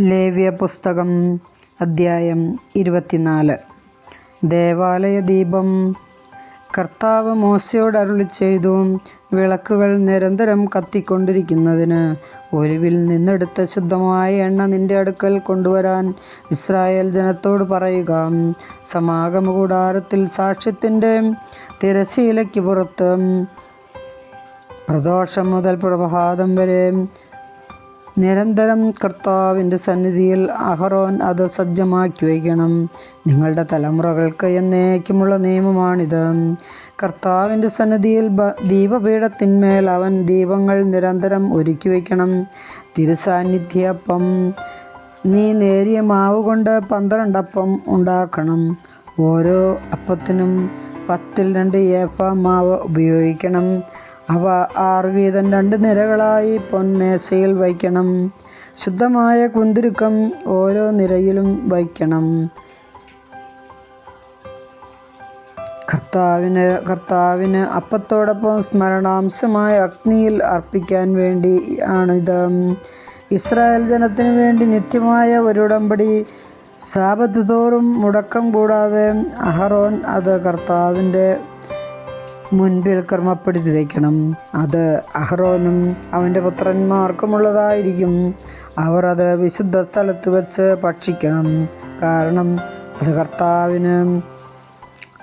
ലേവ്യ പുസ്തകം അദ്ധ്യായം ഇരുപത്തിനാല്. ദേവാലയ ദീപം കർത്താവ് മോശയോട് അരുളി ചെയ്തു. വിളക്കുകൾ നിരന്തരം കത്തിക്കൊണ്ടിരിക്കുന്നതിന് ഒരുവിൽ നിന്നെടുത്ത ശുദ്ധമായ എണ്ണ നിന്റെ അടുക്കൽ കൊണ്ടുവരാൻ ഇസ്രായേൽ ജനത്തോട് പറയുക. സമാഗമ കൂടാരത്തിൽ സാക്ഷ്യത്തിന്റെ തിരശീലയ്ക്ക് പുറത്ത് പ്രദോഷം മുതൽ പ്രഭാതം വരെ നിരന്തരം കർത്താവിന്റെ സന്നിധിയിൽ അഹറോൻ അത് സജ്ജമാക്കി വയ്ക്കണം. നിങ്ങളുടെ തലമുറകൾക്ക് എന്നേക്കുമുള്ള നിയമമാണിത്. കർത്താവിന്റെ സന്നിധിയിൽ ദീപപീഠത്തിന്മേൽ അവൻ ദീപങ്ങൾ നിരന്തരം ഒരുക്കി വയ്ക്കണം. തിരുസാന്നിധ്യപ്പം നീ നേരിയ മാവ് കൊണ്ട് പന്ത്രണ്ടപ്പം ഉണ്ടാക്കണം. ഓരോ അപ്പത്തിനും പത്തിൽ രണ്ട് ഏഫ മാവ് ഉപയോഗിക്കണം. അവ ആറ് വീതം രണ്ട് നിരകളായി പൊന്മേശയിൽ വയ്ക്കണം. ശുദ്ധമായ കുന്തിരുക്കം ഓരോ നിരയിലും വയ്ക്കണം. കർത്താവിന് കർത്താവിന് അപ്പത്തോടൊപ്പം സ്മരണാംശമായ അഗ്നിയിൽ അർപ്പിക്കാൻ വേണ്ടി ആണിത്. ഇസ്രായേൽ ജനത്തിനു വേണ്ടി നിത്യമായ ഒരു ഉടമ്പടി സാപത്ത് തോറും മുടക്കം കൂടാതെ അഹറോൻ അത് കർത്താവിന്റെ മുൻപിൽ ക്രമപ്പെടുത്തി വയ്ക്കണം അത് അഹ്റോനും അവന്റെ പുത്രന്മാർക്കുമുള്ളതായിരിക്കും. അവർ അത് വിശുദ്ധ സ്ഥലത്ത് വെച്ച് ഭക്ഷിക്കണം. കാരണം അത് കർത്താവിന്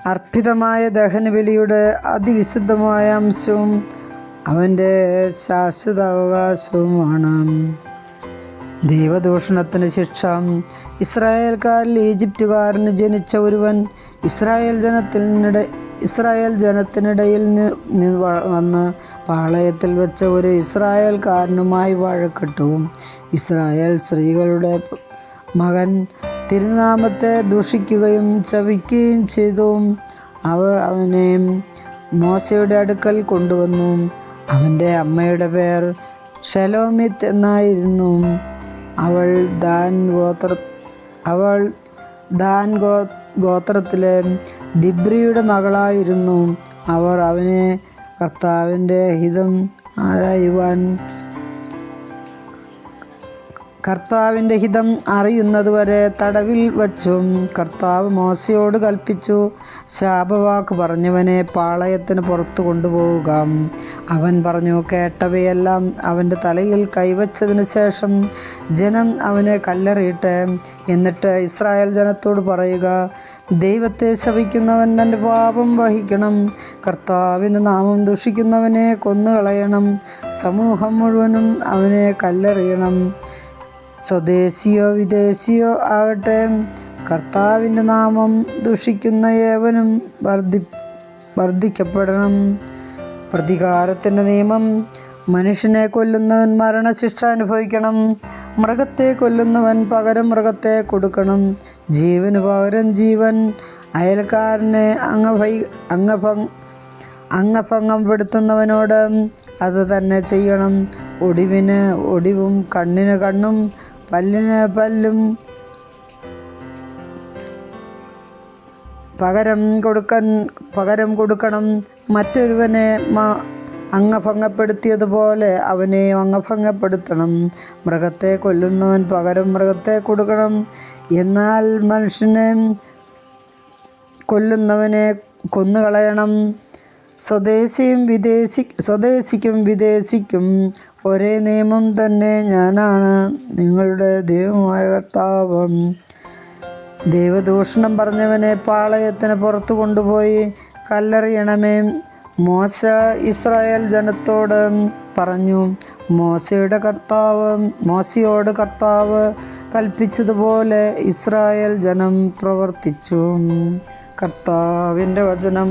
അർപ്പിതമായ ദഹനബലിയുടെ അതിവിശുദ്ധമായ അംശവും അവന്റെ ശാശ്വത അവകാശവുമാണ് ദൈവദൂഷണത്തിന് ശിക്ഷ. ഇസ്രായേൽക്കാരിൽ ഈജിപ്തുകാരന് ജനിച്ച ഒരുവൻ ഇസ്രായേൽ ജനത്തിനിടെ ഇസ്രായേൽ ജനത്തിനിടയിൽ വന്ന് പാളയത്തിൽ വെച്ച ഒരു ഇസ്രായേൽക്കാരനുമായി വഴക്കിട്ടു. ഇസ്രായേൽ സ്ത്രീകളുടെ മകൻ തിരുനാമത്തെ ദൂഷിക്കുകയും ചവിക്കുകയും ചെയ്തു. അവർ അവനെ മോശയുടെ അടുക്കൽ കൊണ്ടുവന്നു. അവന്റെ അമ്മയുടെ പേർ ഷലോമിത്ത് എന്നായിരുന്നു. അവൾ ദാൻ ഗോത്ര അവൾ ദാൻ ഗോ ഗോത്രത്തിലെ ദിബ്രിയുടെ മകളായിരുന്നു. അവർ അവനെ കർത്താവിന്റെ ഹിതം ആരായുവാൻ കർത്താവിന്റെ ഹിതം അറിയുന്നതുവരെ തടവിൽ വച്ചും. കർത്താവ് മോശയോട് കൽപ്പിച്ചു. ശാപവാക്ക് പറഞ്ഞവനെ പാളയത്തിന് പുറത്തു കൊണ്ടുപോവുക. അവൻ പറഞ്ഞു കേട്ടവയെല്ലാം അവന്റെ തലയിൽ കൈവച്ചതിന് ശേഷം ജനം അവനെ കല്ലെറിയിട്ട്. എന്നിട്ട് ഇസ്രായേൽ ജനത്തോട് പറയുക ദൈവത്തെ ശപിക്കുന്നവൻ തന്റെ പാപം വഹിക്കണം. കർത്താവിന്റെ നാമം ദുഷിക്കുന്നവനെ കൊന്നുകളയണം. സമൂഹം മുഴുവനും അവനെ കല്ലെറിയണം. സ്വദേശിയോ വിദേശിയോ ആകട്ടെ കർത്താവിന്റെ നാമം ദുഷിക്കുന്ന ഏവനും വർദ്ധി വർദ്ധിക്കപ്പെടണം. പ്രതികാരത്തിന്റെ നിയമം മനുഷ്യനെ കൊല്ലുന്നവൻ മരണശിക്ഷ അനുഭവിക്കണം. മൃഗത്തെ കൊല്ലുന്നവൻ പകരം മൃഗത്തെ കൊടുക്കണം. ജീവന് പകരം ജീവൻ അയൽക്കാരനെ അംഗഭൈ അംഗഭംഗ പെടുത്തുന്നവനോട് അത് തന്നെ ചെയ്യണം. ഒടിവിന് ഒടിവും കണ്ണിന് കണ്ണും പല്ലിന് പല്ലും പകരം കൊടുക്കൻ പകരം കൊടുക്കണം. മറ്റൊരുവനെ അംഗഭംഗപ്പെടുത്തിയതുപോലെ അവനെ അംഗഭംഗപ്പെടുത്തണം. മൃഗത്തെ കൊല്ലുന്നവൻ പകരം മൃഗത്തെ കൊടുക്കണം. എന്നാൽ മനുഷ്യനെ കൊല്ലുന്നവനെ കൊന്നുകളയണം. സ്വദേശിയും വിദേശി സ്വദേശിക്കും വിദേശിക്കും ഒരേ നിയമം തന്നെ ഞാനാണ്. നിങ്ങളുടെ ദൈവമായ കർത്താവം. ദൈവദൂഷണം പറഞ്ഞവനെ പാളയത്തിന് പുറത്തു കൊണ്ടുപോയി കല്ലെറിയണമേ. മോശ ഇസ്രായേൽ ജനത്തോട് പറഞ്ഞു മോശയുടെ കർത്താവ് മോശയോട് കർത്താവ് കൽപ്പിച്ചതുപോലെ ഇസ്രായേൽ ജനം പ്രവർത്തിച്ചു. കർത്താവിന്റെ വചനം.